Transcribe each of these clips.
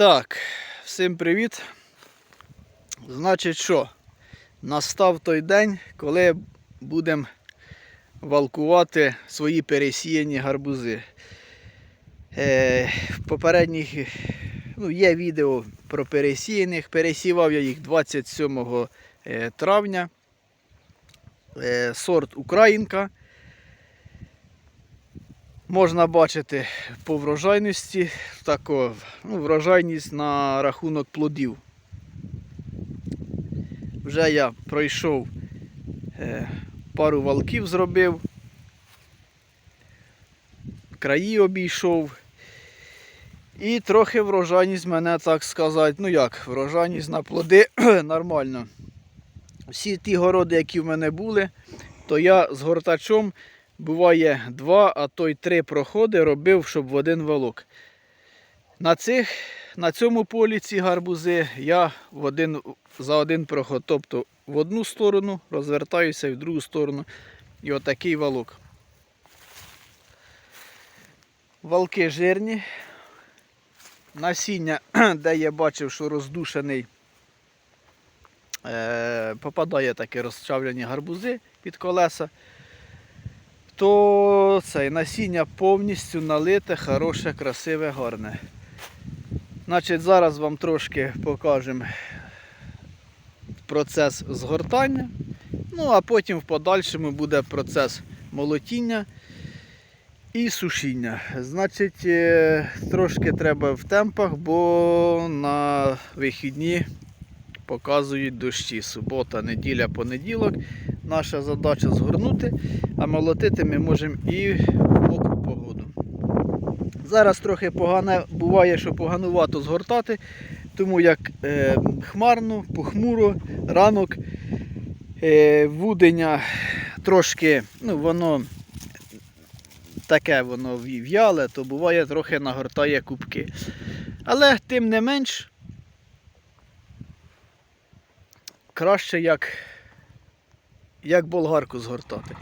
Так, всім привіт. Значить, що? Настав той день, коли будемо валкувати свої пересіяні гарбузи. Е, в попередніх ну, є відео про пересіяних. Пересівав я їх 27 е, травня. Е, сорт Українка. Можна бачити по врожайності тако, ну, врожайність на рахунок плодів. Вже я пройшов е, пару валків зробив, краї обійшов. І трохи врожайність мене, так сказати, ну як, врожайність на плоди нормально. Всі ті городи, які в мене були, то я з гортачом буває два, а то й три проходи робив, щоб в один валок. На, цих, на цьому полі ці гарбузи я в один, за один проход, тобто в одну сторону розвертаюся і в другу сторону. І отакий валок. Валки жирні. Насіння, де я бачив, що роздушений, е, попадає такі розчавлені гарбузи під колеса то це насіння повністю налите, хороше, красиве, гарне. Значить, Зараз вам трошки покажемо процес згортання. Ну, а потім в подальшому буде процес молотіння і сушіння. Значить, е, трошки треба в темпах, бо на вихідні показують дощі. Субота, неділя, понеділок. Наша задача згорнути, а молотити ми можемо і в мокру погоду. Зараз трохи погане, буває, що поганувато згортати, тому як е, хмарно, похмуро, ранок, е, вудення трошки, ну воно таке воно в'яле, то буває трохи нагортає кубки. Але тим не менш, краще як як болгарку згортати.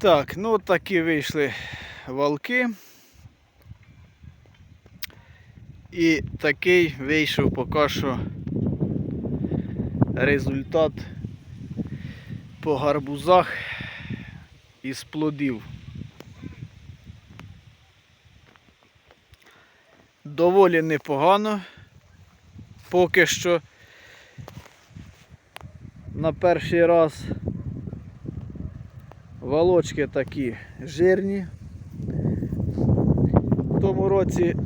Так, ну такі вийшли валки. І такий вийшов поки що результат по гарбузах із плодів. Доволі непогано. Поки що на перший раз Волочки такі жирні. В тому році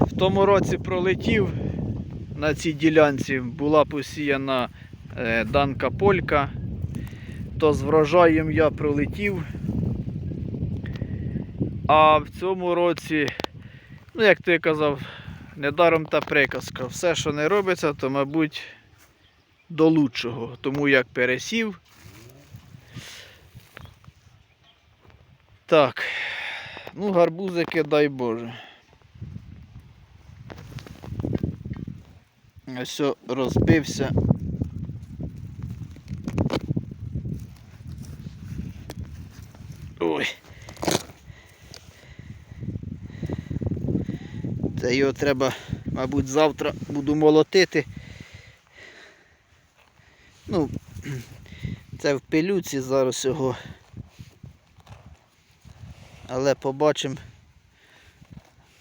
в тому році пролетів на цій ділянці, була посіяна е, данка полька, то з врожаєм я пролетів. А в цьому році, ну як ти казав, недаром та приказка. Все, що не робиться, то мабуть до лучшого. Тому як пересів Так. Ну, гарбузики, дай Боже. Ось розбився. Ой. Це його треба, мабуть, завтра буду молотити. Ну, це в пилюці зараз його. Але побачимо,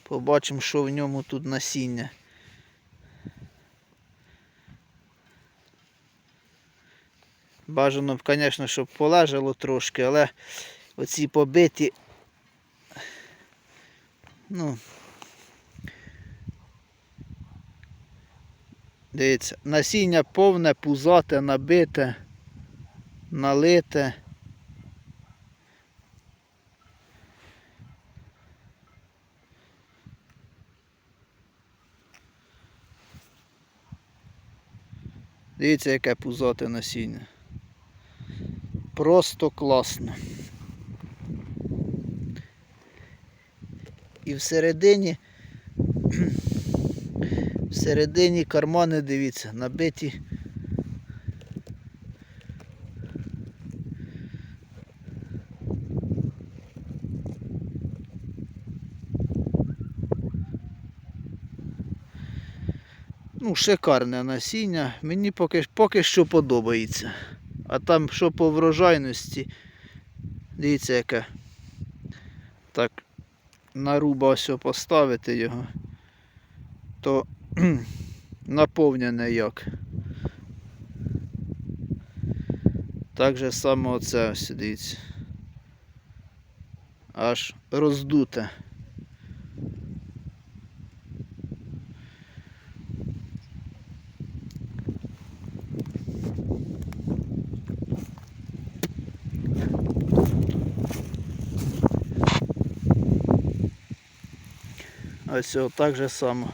побачимо, що в ньому тут насіння. Бажано б, звісно, щоб полежало трошки, але оці побиті. Ну. Дивіться, насіння повне, пузате, набите, налите. Дивіться, яке пузате насіння. Просто класно. І всередині, всередині кармани, дивіться, набиті. Ну, шикарне насіння. Мені поки, поки що подобається. А там що по врожайності, дивіться яке. Так, на руба ось поставити його, то наповнене як. Так же само оце ось дивіться. Аж роздуте. Ось так же само.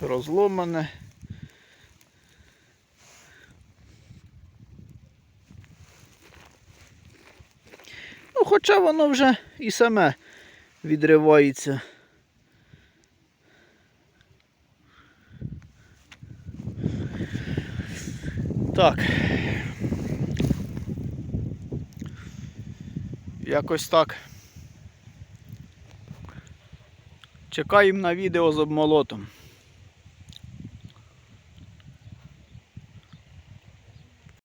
Розломане. Ну, хоча воно вже і саме відривається. Так. Якось так. Чекаємо на відео з обмолотом.